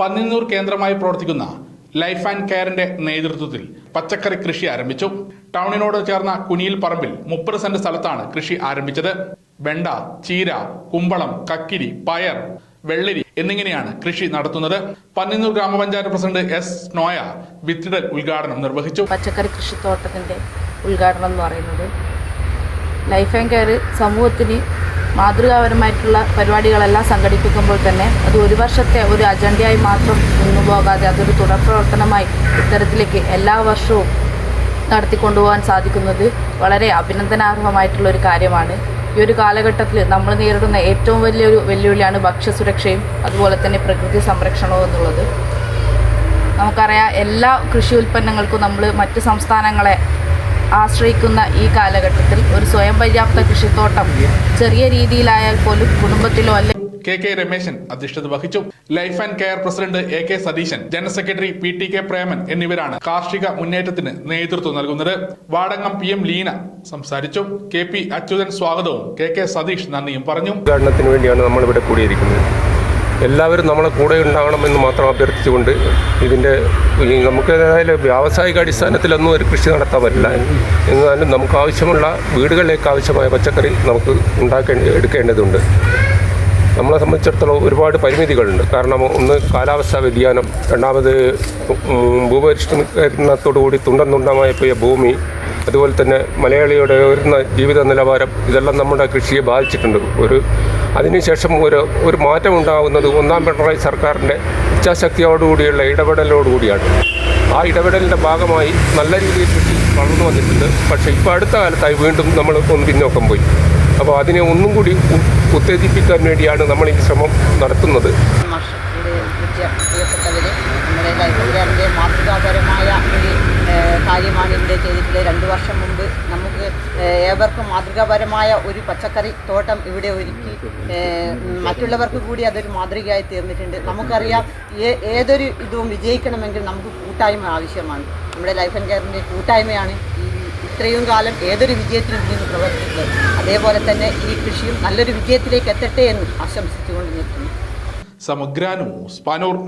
പന്നിന്നൂർ കേന്ദ്രമായി പ്രവർത്തിക്കുന്ന life and കെയറിന്റെ നേതൃത്വത്തിൽ പച്ചക്കറി കൃഷി ആരംഭിച്ചു. ടൗണിനോട് ചേർന്ന കുനിയിൽ പറമ്പിൽ മുപ്പത് സെന്റ് സ്ഥലത്താണ് കൃഷി ആരംഭിച്ചത്. വെണ്ട ചീര കുമ്പളം കക്കിരി പയർ വെള്ളരി എന്നിങ്ങനെയാണ് കൃഷി നടത്തുന്നത്. പന്നിന്നൂർ ഗ്രാമപഞ്ചായത്ത് പ്രസിഡന്റ് എസ് നോയ വിത്തിടൽ ഉദ്ഘാടനം നിർവഹിച്ചു. പച്ചക്കറി കൃഷിത്തോട്ടത്തിന്റെ ഉദ്ഘാടനം എന്ന് പറയുന്നത് ലൈഫ് ആൻഡ് കെയർ സമൂഹത്തിന് മാതൃകാപരമായിട്ടുള്ള പരിപാടികളെല്ലാം സംഘടിപ്പിക്കുമ്പോൾ തന്നെ അത് ഒരു വർഷത്തെ ഒരു അജണ്ടയായി മാത്രം നിന്നു പോകാതെ അതൊരു തുടർ പ്രവർത്തനമായി ഇത്തരത്തിലേക്ക് എല്ലാ വർഷവും നടത്തിക്കൊണ്ടുപോകാൻ സാധിക്കുന്നത് വളരെ അഭിനന്ദനാർഹമായിട്ടുള്ള ഒരു കാര്യമാണ്. ഈ ഒരു കാലഘട്ടത്തിൽ നമ്മൾ നേരിടുന്ന ഏറ്റവും വലിയൊരു വെല്ലുവിളിയാണ് ഭക്ഷ്യസുരക്ഷയും അതുപോലെ തന്നെ പ്രകൃതി സംരക്ഷണവും എന്നുള്ളത്. നമുക്കറിയാം എല്ലാ കൃഷി ഉൽപ്പന്നങ്ങൾക്കും നമ്മൾ മറ്റ് സംസ്ഥാനങ്ങളെ ആശ്രയിക്കുന്ന ഈ കാലഘട്ടത്തിൽ ഒരു സ്വയം പര്യാപ്ത കൃഷിത്തോട്ടം ചെറിയ രീതിയിലായാൽ പോലും കുടുംബത്തിലോ അല്ലെ കെ കെ രമേശൻ അധ്യക്ഷത വഹിച്ചു. Life and care president A K Satheesan general secretary P T K Preman എന്നിവരാണ് കാർഷിക മുന്നേറ്റത്തിന് നേതൃത്വം നൽകുന്നത്. വാടങ്ങം പി എം ലീന സംസാരിച്ചു. കെ പി അച്യുതൻ സ്വാഗതവും കെ കെ സതീഷ് നന്ദിയും പറഞ്ഞു. ഉദ്ഘാടനത്തിന് വേണ്ടിയാണ് നമ്മൾ ഇവിടെ കൂടിയിരിക്കുന്നത്. എല്ലാവരും നമ്മളെ കൂടെ ഉണ്ടാകണമെന്ന് മാത്രം അഭ്യർത്ഥിച്ചുകൊണ്ട് ഇതിന്റെ നമുക്ക് ഏതായാലും വ്യാവസായിക അടിസ്ഥാനത്തിലൊന്നും ഒരു കൃഷി നടത്താൻ പറ്റില്ല. എന്നാലും നമുക്ക് ആവശ്യമുള്ള വീടുകളിലേക്ക് ആവശ്യമായ പച്ചക്കറി നമുക്ക് ഉണ്ടാക്കേണ്ട എടുക്കേണ്ടതുണ്ട്. നമ്മളെ സംബന്ധിച്ചിടത്തോളം ഒരുപാട് പരിമിതികളുണ്ട്. കാരണം ഒന്ന് കാലാവസ്ഥാ വ്യതിയാനം രണ്ടാമത് ഭൂപരിഷ്കരണത്തോടു കൂടി തുണ്ടം തുണ്ടമായി പോയ ഭൂമി അതുപോലെ തന്നെ മലയാളിയുടെ ഉയർന്ന ജീവിത നിലവാരം ഇതെല്ലാം നമ്മുടെ കൃഷിയെ ബാധിച്ചിട്ടുണ്ട്. ഒരു അതിനുശേഷം ഒരു ഒരു മാറ്റം ഉണ്ടാകുന്നത് ഒന്നാം പിണറായി സർക്കാരിന്റെ ഇച്ഛാശക്തിയോടുകൂടിയുള്ള ഇടപെടലോടുകൂടിയാണ്. ആ ഇടപെടലിന്റെ ഭാഗമായി നല്ല രീതിയിൽ കൃഷി വളർന്നു വന്നിട്ടുണ്ട്. പക്ഷേ ഇപ്പോൾ അടുത്ത കാലത്തായി വീണ്ടും നമ്മൾ ഒന്ന് പിന്നോക്കം പോയി. അപ്പോൾ അതിനെ ഒന്നും കൂടി ഉത്തേജിപ്പിക്കാൻ വേണ്ടിയാണ് നമ്മൾ ഈ ശ്രമം നടത്തുന്നത്. കാര്യമാണ് ഇവിടെ ചെയ്തിട്ടുള്ളത് രണ്ട് വർഷം മുമ്പ് നമുക്ക് ഏവർക്കും മാതൃകാപരമായ ഒരു പച്ചക്കറി തോട്ടം ഇവിടെ ഒരുക്കി മറ്റുള്ളവർക്ക് കൂടി അതൊരു മാതൃകയായി തീർന്നിട്ടുണ്ട്. നമുക്കറിയാം ഏതൊരു ഇതും വിജയിക്കണമെങ്കിൽ നമുക്ക് കൂട്ടായ്മ ആവശ്യമാണ്. നമ്മുടെ ലൈഫ് ആൻഡ് കെയറിന്റെ കൂട്ടായ്മയാണ് ഇത്രയും കാലം ഏതൊരു വിജയത്തിനും നിന്ന് പ്രവർത്തിക്കുന്നത്. അതേപോലെ തന്നെ ഈ കൃഷിയും നല്ലൊരു വിജയത്തിലേക്ക് എത്തട്ടെ എന്ന് ആശംസിച്ചുകൊണ്ട് നിർത്തുന്നു. സമഗ്രാനു സ്പാനൂർ